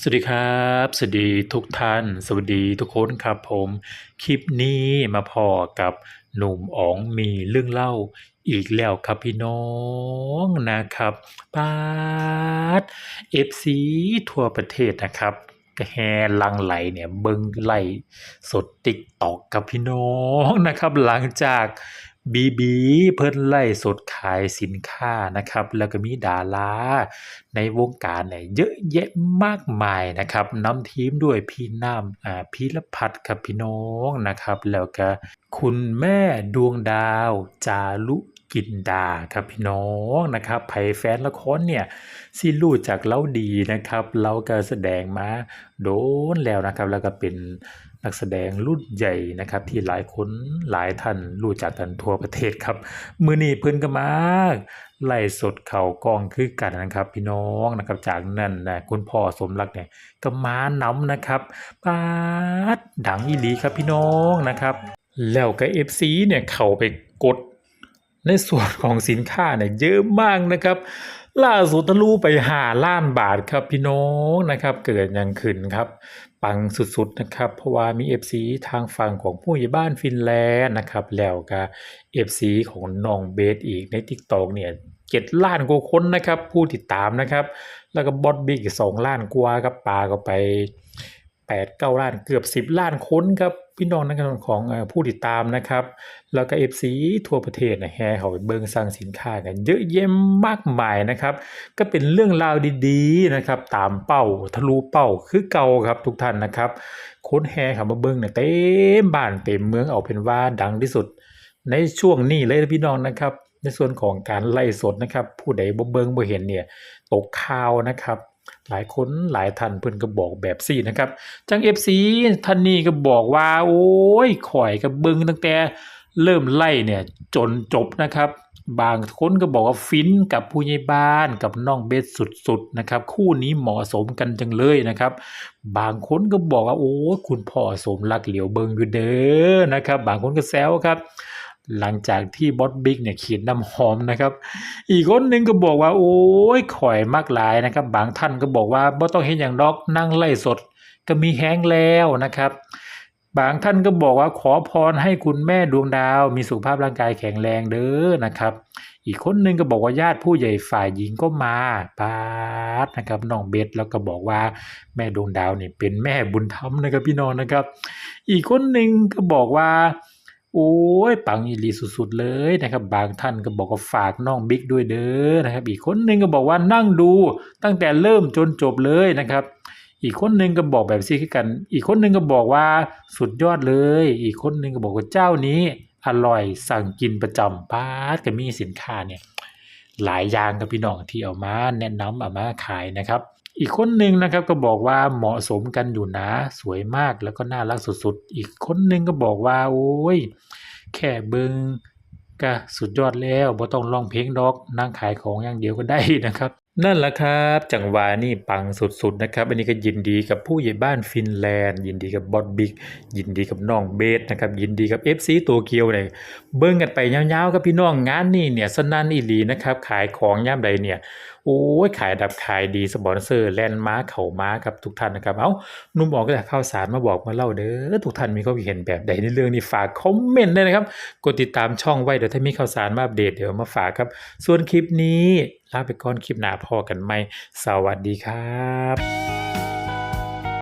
สวัสดีครับ สวัสดีทุกท่าน สวัสดีทุกคนครับผม คลิปนี้มาพอกับหนุ่มอ๋องมีเรื่องเล่าอีกแล้วครับพี่น้องนะครับปาด FC ทั่วประเทศนะครับก็แห่หลังไหลเนี่ยเบิงไล่สดติ๊กตอกกับพี่น้องนะครับ หลังจาก บีบี เพิ่นไล่สดขายสินค้านะครับ แล้วก็มีดาราในวงการเนี่ยเยอะแยะมากมายนะครับนำทีมด้วยพี่น้ำอ่าพีรพัฒน์ครับพี่น้องนะครับ แล้วก็คุณแม่ดวงดาว จารุกินดาครับพี่น้องนะครับไผแฟนละครเนี่ยสิรู้จักเล่าดีนะครับ เราก็แสดงมาโดนแล้วนะครับ แล้วก็เป็น นักแสดงรุ่นใหญ่นะครับ ที่หลายคนหลายท่านรู้จักกันทั่วประเทศครับ มือนี้เพิ่นก็มาไล่สดเข้ากองคือกันนะครับ พี่น้องนะครับ จากนั้นนะคุณพ่อสมรักเนี่ยก็มานํนะครับปาดดังอีหลีครับพี่น้องนะครับ แล้วก็ FC เนี่ยเข้าไปกด ในส่วนของสินค้าเนี่ยเยอะมากนะครับ ล่าสุดทะลุไปหาล้านบาทครับพี่น้องนะครับ เกิดอย่างขึ้นครับ ปังสุดๆนะครับ เพราะว่ามี FC ทางฝั่งของผู้ใหญ่บ้านฟินแลนด์นะครับ แล้วก็ FC ของน้องเบสอีกในทิกตอกเนี่ยเจ็ดล้านกว่าคนนะครับ ผู้ติดตามนะครับ แล้วก็บอสบิ๊กสองล้านกว่าครับปาก็ไป 8 9ล้านเกือบ 10 ล้านคนครับพี่น้องนะครับของผู้ติดตามนะครับ แล้วก็ FC ทั่วประเทศนะแห่เขาไปเบิ่งสั่งสินค้ากันเยอะแยะมากมายนะครับ ก็เป็นเรื่องราวดีๆนะครับ ตามเป้าทะลุเป้าคือเก่าครับทุกท่านนะครับค้นแห่เขามาเบิ่งเนี่ยเต็มบ้านเต็มเมืองเอาเป็นว่าดังที่สุด ในช่วงนี้เลยพี่น้องนะครับ ในส่วนของการไล่สดนะครับ ผู้ใดบ่เบิ่งบ่เห็นเนี่ยตกข่าวนะครับ หลายคนหลายท่านเพิ่นก็บอกแบบซี่นะครับ จัง FC ท่านนี้ก็บอกว่า โอ้ยข่อยก็เบิงตั้งแต่เริ่มไล่เนี่ยจนจบนะครับ บางคนก็บอกว่าฟินกับผู้ใหญ่บ้านกับน้องเบสสุดๆนะครับ คู่นี้เหมาะสมกันจังเลยนะครับ บางคนก็บอกว่าโอ้ยคุณพ่อสมรักเหลียวเบิงอยู่เด้อนะครับ บางคนก็แซวครับ หลังจากที่บอสบิ๊กเนี่ยขีดน้ำหอมนะครับ อีกคนหนึ่งก็บอกว่า โอ้ยข่อยมากหลายนะครับ บางท่านก็บอกว่าบ่ต้องเฮ็ดหยังดอกนั่งไล่สด ก็มีแฮงแล้วนะครับ บางท่านก็บอกว่าขอพรให้คุณแม่ดวงดาว มีสุขภาพร่างกายแข็งแรงเด้อนะครับ อีกคนหนึงก็บอกว่าญาติผู้ใหญ่ฝ่ายหญิงก็มาปาดนะครับน้องเบสแล้วก็บอกว่าแม่ดวงดาวเนี่ยเป็นแม่บุญธรรมนะครับพี่น้องนะครับ อีกคนหนึ่งก็บอกว่า โอ้ยปังอีลีสุดๆเลยนะครับ บางท่านก็บอกว่าฝากน้องบิ๊กด้วยเด้อนะครับ อีกคนหนึ่งก็บอกว่านั่งดูตั้งแต่เริ่มจนจบเลยนะครับ อีกคนหนึ่งก็บอกแบบซี่กัน อีกคนหนึ่งก็บอกว่าสุดยอดเลย อีกคนหนึ่งก็บอกว่าเจ้านี้ อร่อยสั่งกินประจำป้าดก็มีสินค้าเนี่ยหลายอย่างครับพี่น้องที่เอามาแนะนำเอามาขายนะครับ อีกคนหนึ่งนะครับก็บอกว่าเหมาะสมกันอยู่นะสวยมากแล้วก็น่ารักสุดๆ อีกคนหนึ่งก็บอกว่า โอ้ย แค่เบิงก็สุดยอดแล้วบ่ต้องร้องเพลงดอกนั่งขายของอย่างเดียวก็ได้นะครับ นั่นแหละครับ จังหวะนี่ปังสุดๆนะครับ อันนี้ก็ยินดีกับผู้ใหญ่บ้านฟินแลนด์ ยินดีกับบอสบิ๊กยินดีกับน้องเบสนะครับ ยินดีกับ FC ตัวเกียวเนี่ยเบิ่งกันไปยาวๆกับพี่น้องงานนี่เนี่ยสนั่นอีหลีนะครับ ขายของย่ามใดเนี่ยโอ้ยขายดับขายดีสปอนเซอร์แลนด์มาเข้ามาครับทุกท่านนะครับ เอ้าหนุ่มออกก็จะข่าวสารมาบอกมาเล่าเด้อทุกท่านมีความคิดเห็นแบบใดในเรื่องนี้ฝากคอมเมนต์ได้นะครับกดติดตามช่องไว้เดี๋ยวถ้ามีข่าวสารมาอัปเดตเดี๋ยวมาฝากครับ ส่วนคลิปนี้ ลาไปก่อนคลิปหน้าพอกันไหมสวัสดีครับ